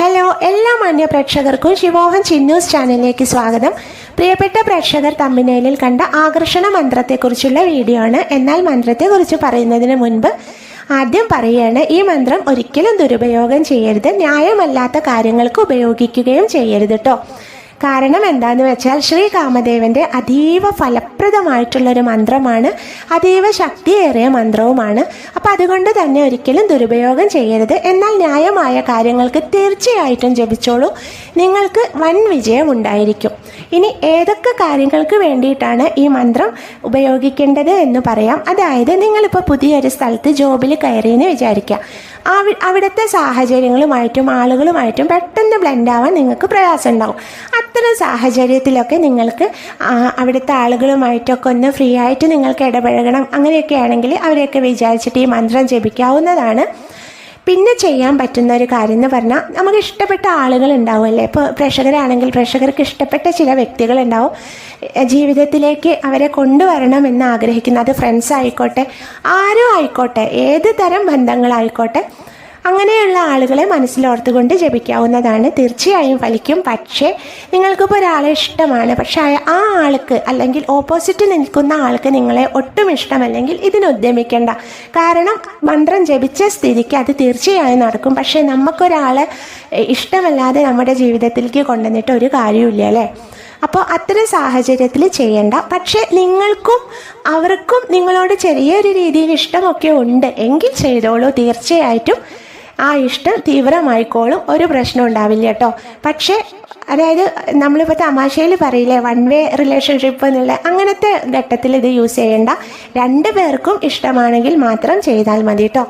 Hello എല്ലാ മാന്യ പ്രേക്ഷകർക്കും ശിവോഹൻ ചിന്നൂസ് ചാനലിലേക്ക് സ്വാഗതം. പ്രിയപ്പെട്ട പ്രേക്ഷകർ തമ്മിനേലിൽ കണ്ട ആകർഷണ മന്ത്രത്തെക്കുറിച്ചുള്ള വീഡിയോ ആണ്. എന്നാൽ മന്ത്രത്തെക്കുറിച്ച് പറയുന്നതിന് മുൻപ് ആദ്യം പറയുകയാണ് ഈ മന്ത്രം ഒരിക്കലും ദുരുപയോഗം ചെയ്യരുത്. ന്യായമല്ലാത്ത കാര്യങ്ങൾക്ക് ഉപയോഗിക്കുകയും ചെയ്യരുത് കേട്ടോ കാരണം എന്താന്ന് വെച്ചാൽ ശ്രീ കാമദേവന്റെ അതീവ ഫലപ്രദമായിട്ടുള്ള ഒരു മന്ത്രമാണ് അതീവ ശക്തിയേറിയ മന്ത്രവുമാണ്. അപ്പം അതുകൊണ്ട് തന്നെ ഒരിക്കലും ദുരുപയോഗം ചെയ്യരുത്. എന്നാൽ ന്യായമായ കാര്യങ്ങൾക്ക് തീർച്ചയായിട്ടും ജപിച്ചോളൂ. നിങ്ങൾക്ക് വൻ വിജയം ഉണ്ടായിരിക്കും ഇനി ഏതൊക്കെ കാര്യങ്ങൾക്ക് വേണ്ടിയിട്ടാണ് ഈ മന്ത്രം ഉപയോഗിക്കേണ്ടത് എന്ന് പറയാം. അതായത് നിങ്ങളിപ്പോൾ പുതിയൊരു സ്ഥലത്ത് ജോബിൽ കയറിയെന്ന് വിചാരിക്കുക. അവിടുത്തെ സാഹചര്യങ്ങളുമായിട്ടും ആളുകളുമായിട്ടും പെട്ടെന്ന് ബ്ലെൻഡ് ആവാൻ നിങ്ങൾക്ക് പ്രയാസം ഉണ്ടാവും അത്തരം സാഹചര്യത്തിലൊക്കെ നിങ്ങൾക്ക് അവിടുത്തെ ആളുകളുമായിട്ടൊക്കെ ഒന്ന് ഫ്രീ ആയിട്ട് നിങ്ങൾക്ക് ഇടപഴകണം അങ്ങനെയൊക്കെ ആണെങ്കിൽ അവരെയൊക്കെ വിചാരിച്ചിട്ട് ഈ മന്ത്രം ജപിക്കാവുന്നതാണ്. പിന്നെ ചെയ്യാൻ പറ്റുന്ന ഒരു കാര്യം എന്ന് പറഞ്ഞാൽ നമുക്ക് ഇഷ്ടപ്പെട്ട ആളുകൾ ഉണ്ടാവുമല്ലേ ഇപ്പോൾ പ്രേക്ഷകരാണെങ്കിൽ പ്രേക്ഷകർക്ക് ഇഷ്ടപ്പെട്ട ചില വ്യക്തികൾ ഉണ്ടാവും. ജീവിതത്തിലേക്ക് അവരെ കൊണ്ടുവരണം എന്ന് ആഗ്രഹിക്കുന്ന അത് ഫ്രണ്ട്സ് ആയിക്കോട്ടെ ആരോ ആയിക്കോട്ടെ ഏത് തരം ബന്ധങ്ങളായിക്കോട്ടെ അങ്ങനെയുള്ള ആളുകളെ മനസ്സിലോർത്തുകൊണ്ട് ജപിക്കാവുന്നതാണ്. തീർച്ചയായും ഫലിക്കും. പക്ഷേ നിങ്ങൾക്കിപ്പോൾ ഒരാളെ ഇഷ്ടമാണ്. പക്ഷേ ആ ആൾക്ക് അല്ലെങ്കിൽ ഓപ്പോസിറ്റ് നിൽക്കുന്ന ആൾക്ക് നിങ്ങളെ ഒട്ടും ഇഷ്ടമല്ലെങ്കിൽ ഇതിനുദ്യമിക്കേണ്ട കാരണം മന്ത്രം ജപിച്ച സ്ഥിതിക്ക് അത് തീർച്ചയായും നടക്കും. പക്ഷേ നമുക്കൊരാളെ ഇഷ്ടമല്ലാതെ നമ്മുടെ ജീവിതത്തിലേക്ക് കൊണ്ടുവന്നിട്ട് ഒരു കാര്യമില്ല അല്ലേ? അപ്പോൾ അത്തരം സാഹചര്യത്തിൽ ചെയ്യേണ്ട. പക്ഷേ നിങ്ങൾക്കും അവർക്കും നിങ്ങളോട് ചെറിയൊരു രീതിയിൽ ഇഷ്ടമൊക്കെ ഉണ്ട്. എങ്കിൽ ചെയ്തോളൂ. തീർച്ചയായിട്ടും ആ ഇഷ്ടം തീവ്രമായിക്കോളും. ഒരു പ്രശ്നം ഉണ്ടാവില്ല കേട്ടോ. പക്ഷേ അതായത് നമ്മളിപ്പോൾ തമാശയിൽ പറയില്ലേ വൺ വേ റിലേഷൻഷിപ്പ് എന്നുള്ള അങ്ങനത്തെ ഘട്ടത്തിൽ ഇത് യൂസ് ചെയ്യേണ്ട. രണ്ട് പേർക്കും ഇഷ്ടമാണെങ്കിൽ മാത്രം ചെയ്താൽ മതി കേട്ടോ.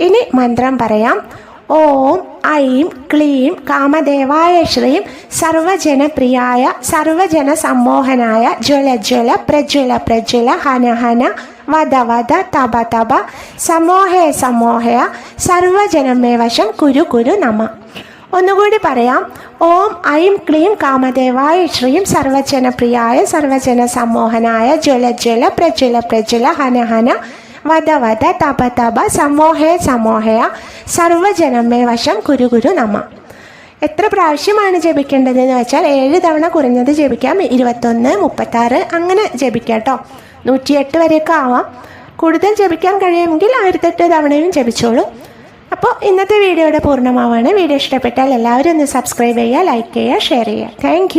ഇനി മന്ത്രം പറയാം. ഓം ഐം ക്ലീം കാമദേവായ ശ്രീം സർവജനപ്രിയായ സർവജന സമ്മോഹനായ ജ്വല ജ്വല പ്രജ്വല പ്രജ്വല ഹന ഹന വധ വധ തപ തപ സമോഹയ സമോഹയ സർവജനമേ വശം കുരു കുരു നമ. ഒന്നുകൂടി പറയാം. ഓം ഐം ക്ലീം കാമദേവായ ശ്രീം സർവജനപ്രിയായ സർവജന സമ്മോഹനായ ജ്വല ജ്വല പ്രജ്വല പ്രജ്വല ഹന ഹന വദ വധ തപ തപ സമോഹയ സമോഹയ സർവജനമേ വശം കുരു കുരു നമ. എത്ര പ്രാവശ്യമാണ് ജപിക്കേണ്ടതെന്ന് വെച്ചാൽ ഏഴ് തവണ കുറഞ്ഞത് ജപിക്കാം. ഇരുപത്തൊന്ന് മുപ്പത്താറ് അങ്ങനെ ജപിക്കാം കേട്ടോ. നൂറ്റിയെട്ട് വരെയൊക്കെ ആവാം. കൂടുതൽ ജപിക്കാൻ കഴിയുമെങ്കിൽ ആയിരത്തെട്ട് തവണയും ജപിച്ചോളൂ. അപ്പോൾ ഇന്നത്തെ വീഡിയോയുടെ പൂർണമാവാണ്. വീഡിയോ ഇഷ്ടപ്പെട്ടാൽ എല്ലാവരും ഒന്ന് സബ്സ്ക്രൈബ് ചെയ്യുക ലൈക്ക് ചെയ്യുക ഷെയർ ചെയ്യുക. താങ്ക്